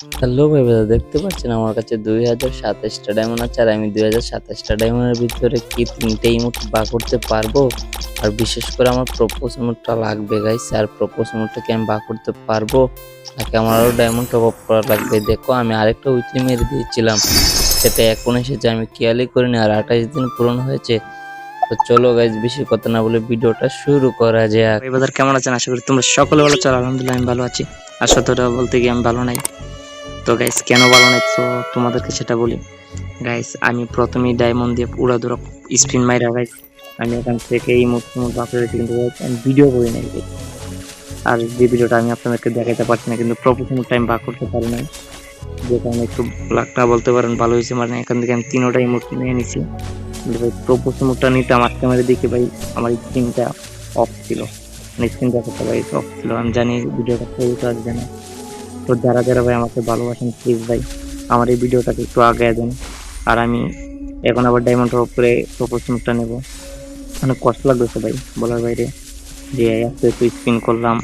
Hello ভাই দাদা দেখতে পাচ্ছেন আমার কাছে দুই হাজার সাতাশটা ডায়মন্ড আছে, আর আমি দুই হাজার সাতাশটা ডায়মন্ডের ভিতরে কি তিনটে ইমোট বা করতে পারব? আর বিশেষ করে আমার প্রপোজ ইমোটটা লাগবে গাইস আর প্রপোজ ইমোটটা কি আমি বা করতে পারব? নাকি আমার আরও ডায়মন্ড টপ করা লাগবে? দেখো, আমি আরেকটা উইকলি মেরে দিয়েছিলাম, সেটা এখন এসেছে, আমি কেয়ারই করিনি, আর আঠাশ দিন পূরণ হয়েছে। তো চলো গাইজ বেশি কথা না বলে ভিডিওটা শুরু করা যাক। এই বাজার কেমন আছেন? আশা করি তোমরা সকলে ভালো চলো আলহামদুলিল্লাহ, আমি ভালো আছি। আর সত্যটা বলতে গিয়ে আমি ভালো নাই। তো গাইস কেন ভালো নাই? তো তোমাদেরকে সেটা বলি। গাইস আমি প্রথমেই ডায়মন্ড দিয়ে উড়া দুরা স্পিন মাইরা গাইস আমি এখান থেকে এই মুহূর্তে মুহূর্তে বাপরে রয়েছি কিন্তু আমি ভিডিও করি নাই আর যে ভিডিওটা আমি আপনাদেরকে দেখাতে পারছি না, কিন্তু প্রফেশনাল টাইম বার করতে পারি নাই। যে কারণে একটু লাখটা বলতে পারেন, ভালো হয়েছে। মানে এখান থেকে আমি তিনোটা ইমোট নিয়ে নিছি। ভাই প্রপোজ মুখটা নিতে আমার ক্যামেরা দেখে ভাই, আমার স্ক্রিনটা অফ ছিল। মানে স্ক্রিনটা করতে ভাই অফ ছিল। আমি জানি ভিডিওটা তো আসবে না। তো যারা যারা ভাই আমাকে ভালোবাসেন প্লিজ ভাই, আমার এই ভিডিওটাকে একটু আগে দেন। আর আমি এখন আবার ডায়মন্ড অফ করে প্রপোজ মুখটা নেব। অনেক কষ্ট লাগতেছে ভাই, বলার বাইরে। যে এত একটু স্পিন করলাম,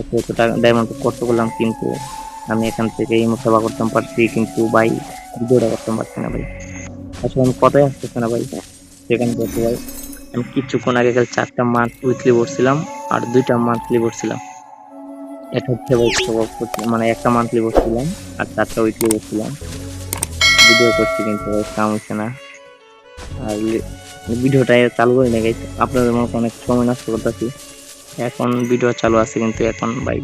এত এত ডায়মন্ড কষ্ট করলাম, কিন্তু আমি এখান থেকে এই মুখটা বা করতাম পারছি, কিন্তু ভাই ভিডিওটা করতাম পারছি না ভাই। আসলে আমি কথাই আসতেছে না ভাই, সেখানে বলতে ভাই, আমি কিছুক্ষণ আগেকাল চারটা মান্থ উইকলি পড়ছিলাম আর দুইটা মান্থলি পড়ছিলাম ভাই মানে একটা মান্থলি বসছিলাম, আর চারটা উইকলি পড়ছিলাম ভিডিও করছি কিন্তু কাম হচ্ছে না। আর ভিডিওটা চালু করে নিয়ে গেছি আপনাদের মনে অনেক সময় নষ্ট করতেছি। এখন ভিডিও চালু আছে কিন্তু এখন, ভাই,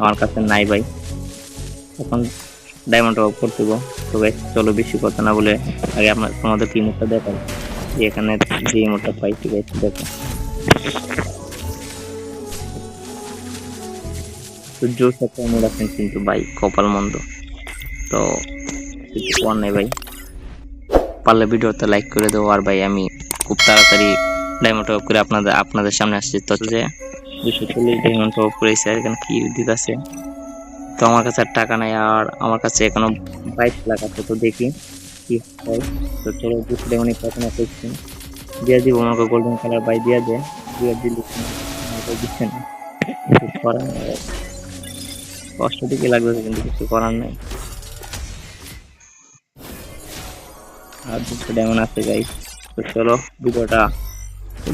আমার কাছে নাই, ভাই। এখন ডায়মন্ড অফ করতে তো ভাই চলো বেশি কথা না বলে আগে আপনার তোমাদের কি মুখটা দেখো যে এখানে যে মুখটা পাইছি গাইছি দেখো। জোর সাথে মনে রাখেন কিন্তু ভাই, কপাল মন্দ। তো, কিছু নেই ভাই। পারলে ভিডিওতে লাইক করে দেবো আর ভাই আমি খুব তাড়াতাড়ি ডায়মন্ড অফ করে আপনাদের আপনাদের সামনে আসছি। তো যে দুশো চল্লিশ ডায়মন্ড অফ করেছে, আর এখানে কি দিতেছে? তো আমার কাছে আর টাকা নাই, আর আমার কাছে এখনও বাইশ লাখ আছে, তো দেখি কি হয়। তো চলো দুশো ডায়মন্ড প্রার্থনা করছি। দিয়ে দিব আমাকে গোল্ডেন কালার বাই দিয়ে দে। দিয়ে দিলি দিচ্ছে না। কষ্ট দিকে লাগবে, কিন্তু কিছু করার নেই। আর দুশো ডায়মন্ড আছে গাই তো চলো, ভিডিওটা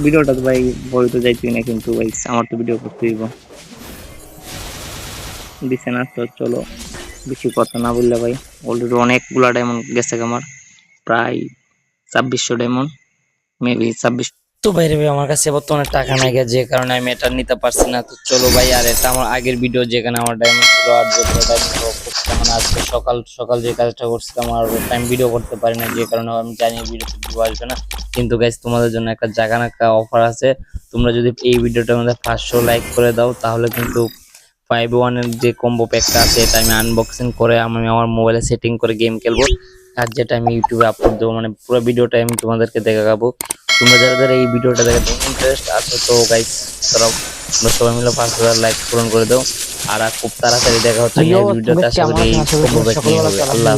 ভিডিওটা তো ভাই বই তো যাইতেই না, কিন্তু ভাই আমার তো ভিডিও করতে দিব দিছে না, তো চলো, বেশি কথা না বললে ভাই। অলরেডি অনেকগুলা ডায়মন্ড গেছে আমার। প্রায় ছাব্বিশশো ডায়মন্ড মেবি ছাব্বিশ তো ভাই আমার কাছে বর্তমানে টাকা নাই যে কারণে আমি এটা নিতে পারছি না। তো চলো ভাই, আর এটা আমার আগের ভিডিও যেখানে আমার ডায়মন্ড ছিল আর মানে আজকে সকাল সকাল যে কাজটা করছিলাম আর টাইম ভিডিও করতে পারি না যে কারণে আমি জানি ভিডিওতে ভিউ আসবে না। কিন্তু গাইজ তোমাদের জন্য একটা জায়গা না অফার আছে। তোমরা যদি এই ভিডিওটার মধ্যে পাঁচশো লাইক করে দাও, তাহলে কিন্তু ফাইভ ওয়ানের যে কম্বো প্যাকটা আছে, এটা আমি আনবক্সিং করে আমি আমার মোবাইলে সেটিং করে গেম খেলব। আর যেটা আমি ইউটিউবে আপলোড দেবো মানে পুরো ভিডিওটা আমি তোমাদেরকে দেখাবো। তোমরা যারা যারা এই ভিডিওটা দেখে ইন্টারেস্ট আছো তো গাইস তারা তোমরা সবাই মিলে পাঁচ হাজার লাইক পূরণ করে দাও। আর খুব তাড়াতাড়ি দেখা হচ্ছে ভিডিওটা আশা করি। আল্লাহ